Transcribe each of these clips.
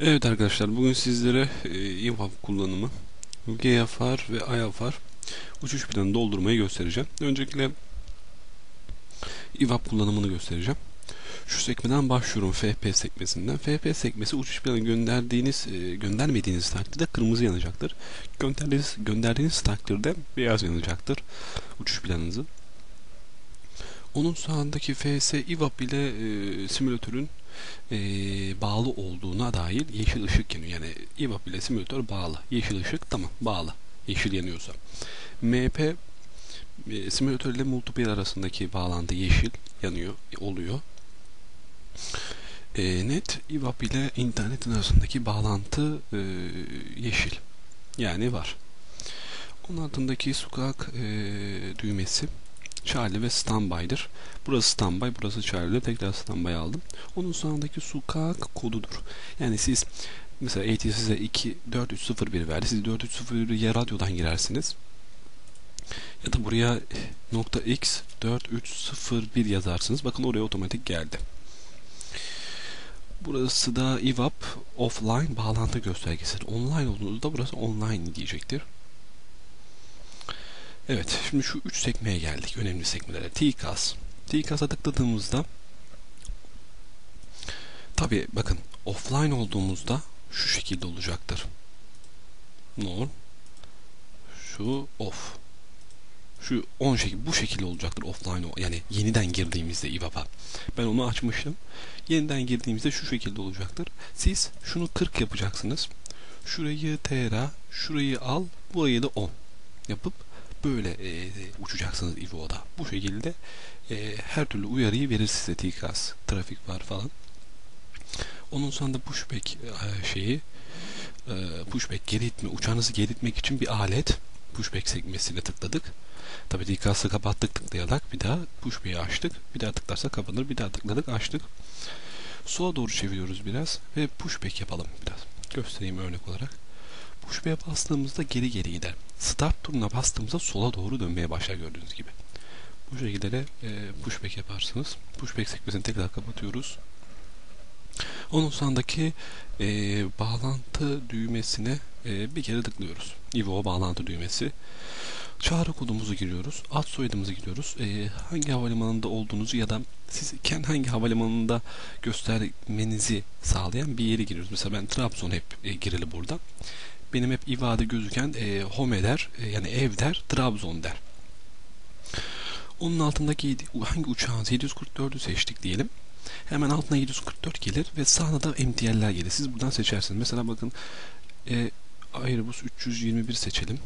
Evet arkadaşlar bugün sizlere e, İMAP kullanımı, GFR ve IFR uçuş planı doldurmayı göstereceğim. Öncelikle İVAP kullanımını göstereceğim. Şu sekmeden başlıyorum FP sekmesinden. FP sekmesi uçuş planı gönderdiğiniz, e, göndermediğiniz takdirde kırmızı yanacaktır. Gönderdiğiniz, gönderdiğiniz takdirde beyaz yanacaktır uçuş planınızın. Onun sağındaki FS IVAP ile e, simülatörün e, bağlı olduğuna dair yeşil ışık yanıyor. Yani IVAP ile simülatör bağlı. Yeşil ışık tamam bağlı. Yeşil yanıyorsa. MP e, simülatör ile multiplayer arasındaki bağlantı yeşil yanıyor oluyor. E, net IVAP ile internetin arasındaki bağlantı e, yeşil. Yani var. Onun altındaki sokak e, düğmesi Charlie ve Standby'dır. Burası Standby, burası Charlie. Tekrar Standby aldım. Onun sonundaki sokak kodudur. Yani siz mesela AT size 2 4301 verdi. Siz 4301'e radyodan girersiniz. Ya da buraya nokta x 4301 yazarsınız. Bakın oraya otomatik geldi. Burası da IVAP offline bağlantı göstergesidir. Online olduğunuzda burası online diyecektir. Evet, şimdi şu üç sekmeye geldik. Önemli sekmelere. TCAS. TCAS'a tıkladığımızda tabi bakın offline olduğumuzda şu şekilde olacaktır. Norm şu off şu 10 şekil bu şekilde olacaktır offline yani yeniden girdiğimizde IVAP'a. Ben onu açmıştım. Yeniden girdiğimizde şu şekilde olacaktır. Siz şunu 40 yapacaksınız. Şurayı TRA, şurayı al, burayı da 10 yapıp böyle e, uçacaksınız IVO'da. Bu şekilde e, her türlü uyarıyı verir size TCAS. Trafik var falan. Onun sonunda pushback e, şeyi e, pushback geri itme, uçağınızı geri itmek için bir alet pushback sekmesine tıkladık. Tabii TCAS'ı kapattık tıklayarak bir daha pushback'i açtık. Bir daha tıklarsa kapanır. Bir daha tıkladık açtık. Sola doğru çeviriyoruz biraz ve pushback yapalım biraz. Göstereyim örnek olarak. Pushback'e bastığımızda geri geri gider. Start turuna bastığımızda sola doğru dönmeye başlar gördüğünüz gibi. Bu şekilde de e, pushback yaparsınız. Pushback sekmesini tekrar kapatıyoruz. Onun sonundaki e, bağlantı düğmesine e, bir kere tıklıyoruz. Ivo bağlantı düğmesi. Çağrı kodumuzu giriyoruz. Ad soyadımızı giriyoruz. E, hangi havalimanında olduğunuzu ya da siz kendi hangi havalimanında göstermenizi sağlayan bir yeri giriyoruz. Mesela ben Trabzon hep e, girili burada benim hep ivade gözüken e, home der e, yani ev der Trabzon der. Onun altındaki hangi uçağın 744'ü seçtik diyelim. Hemen altına 744 gelir ve sağına da MTL'ler gelir. Siz buradan seçersiniz. Mesela bakın e, Airbus 321 seçelim.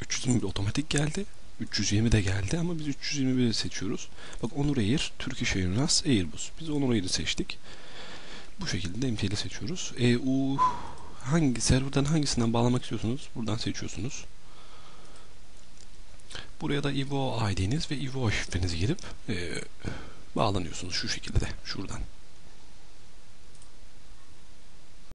321 otomatik geldi. 320 de geldi ama biz 321'i seçiyoruz. Bak Onur Air, Turkish Airlines, Airbus. Biz Onur Air'i seçtik. Bu şekilde MTL'i seçiyoruz. EU hangi serverden hangisinden bağlamak istiyorsunuz? Buradan seçiyorsunuz. Buraya da Evo ID'niz ve Evo şifrenizi girip e, bağlanıyorsunuz şu şekilde de şuradan.